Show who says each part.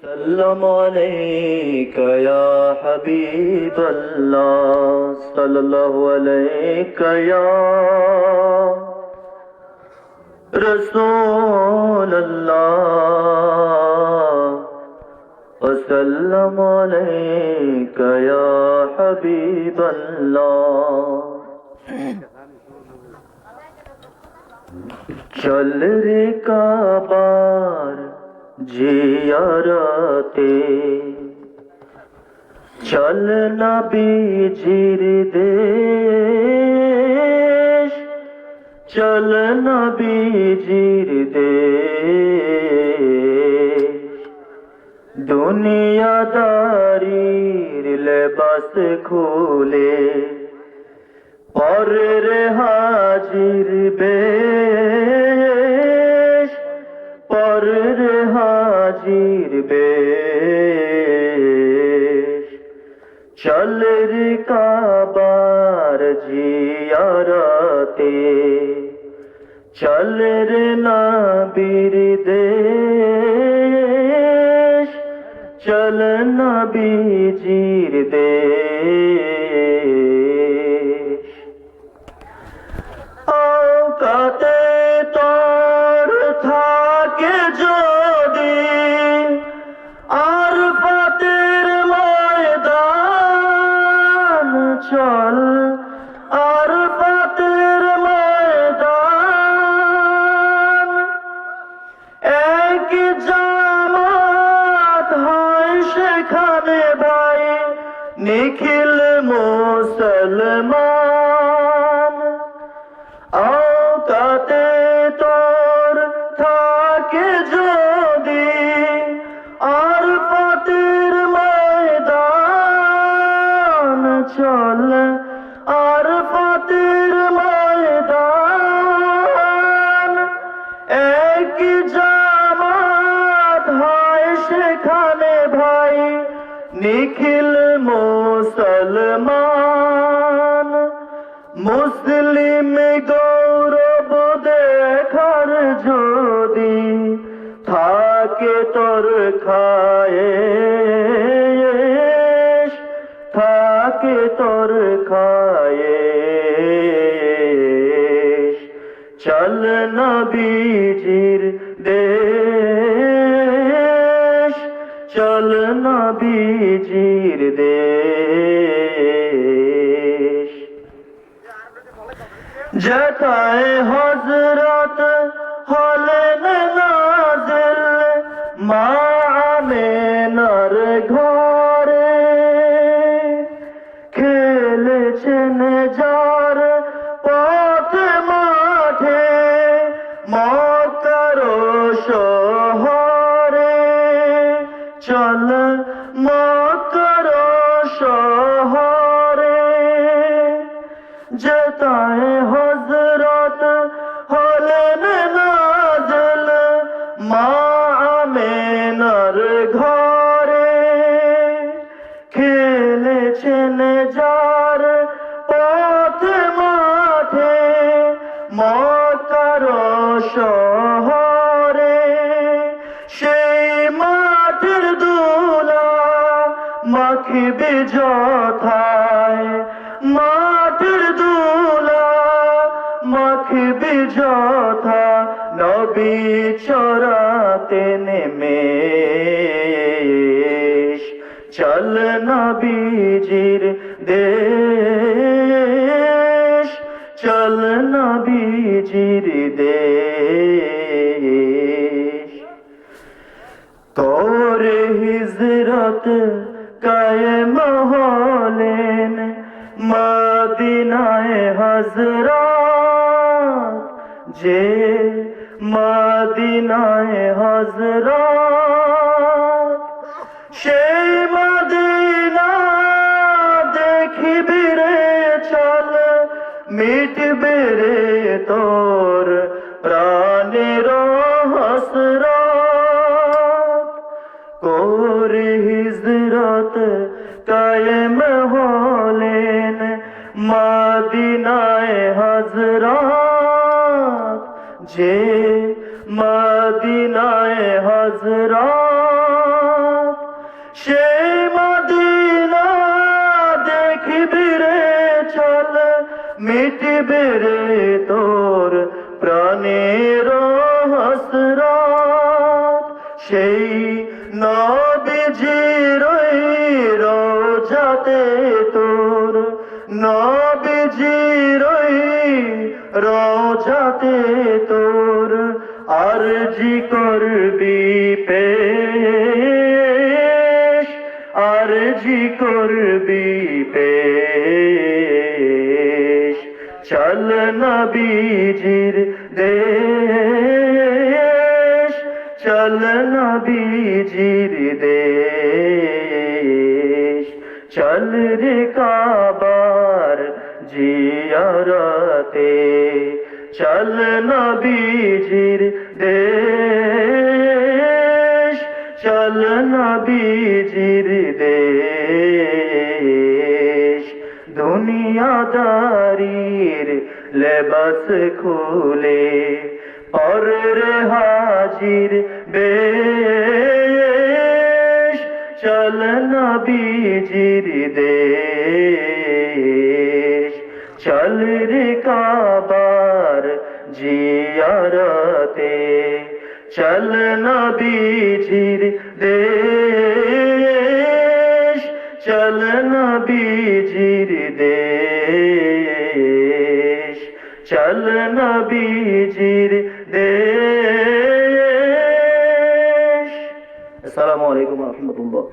Speaker 1: سلام علیک یا حبیب اللہ، صلی اللہ علیک یا رسول اللہ، وسلم علیک یا حبیب اللہ۔ چل رے کا بار জিয়ারতে চল না বীজির দেশ চল না বীজির দেশ। দুনিয়াদারির লেবাস খুলে পরের হাজির চলের কাবার জিয়ারতে চলের নবীর দেশ চল নবীজির দেশ। চল আর পাতের ময়দান। এক জামাত হয় সেখানে ভাই নিখিল মুসলমান। নিখিল মুসলমান মুসলিম গৌরব দেখার যদি থাকে তোর খায়ে থাকে তোর খায়ে চল নবীজির নবীজির দেশ। যেথায় হজরত হলেন নাজিল, মা আমেনার ঘরে। খেলেছেন যার পথ মাঠে মকর শহরে। চল মকর শহরে যেতায় হজরত হলেন নাজল মা আমেনার ঘরে। খেলেছেন যার পথ মাঠে মকর শহরে মাখিবে যথা নবী চরাতে নেমে চল নবীজির দেশ, চল নবীজির দেশ। তোর হিজরত কায়েম হলেন, মদিনায় হজরত যে মদিনায় হজরা সেই মদিনা দেখিবি রে চল মিটবে রে তোর যে মদিনায় হজর সে মদিনা দেখিবি রে চল, মিটিবি রে তোর প্রাণের হসর সেই নবীজির রোজাতে তোর নবীজি রোজাতে তোর আরজি করবি পেশ, আরজি করবি পেশ। চল নবীজির দেশ, চল নবীজির দেশ। চল রে কাবার জিয়ারতে চল নবীজির দেশ, চল নবীজির দেশ। দুনিয়াদারির লেবাস খুলে, পরের হাজির বেশ। চল নবীজির দেশ। কাবার জিয়ারতে। চল নবীজির দেশ চল নবীজির দেশ চল নবীজির দেশ। আসসালামু আলাইকুম রহমতুল্লাহ।